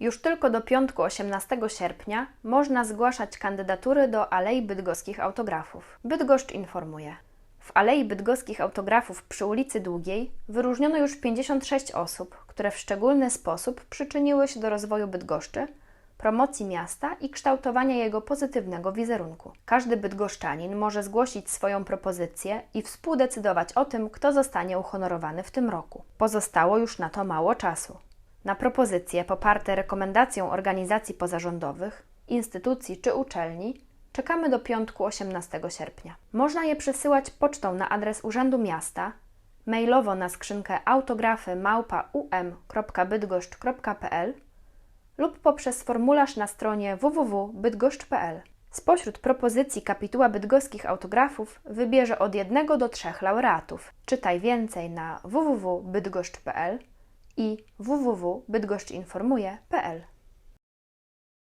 Już tylko do piątku 18 sierpnia można zgłaszać kandydatury do Alei Bydgoskich Autografów. Bydgoszcz informuje. W Alei Bydgoskich Autografów przy ulicy Długiej wyróżniono już 56 osób, które w szczególny sposób przyczyniły się do rozwoju Bydgoszczy, promocji miasta i kształtowania jego pozytywnego wizerunku. Każdy bydgoszczanin może zgłosić swoją propozycję i współdecydować o tym, kto zostanie uhonorowany w tym roku. Pozostało już na to mało czasu. Na propozycje poparte rekomendacją organizacji pozarządowych, instytucji czy uczelni czekamy do piątku 18 sierpnia. Można je przesyłać pocztą na adres Urzędu Miasta, mailowo na skrzynkę autografy małpa.um.bydgoszcz.pl lub poprzez formularz na stronie www.bydgoszcz.pl. Spośród propozycji kapituła bydgoskich autografów wybierze od jednego do trzech laureatów. Czytaj więcej na www.bydgoszcz.pl i www.bydgoszczynformuje.pl.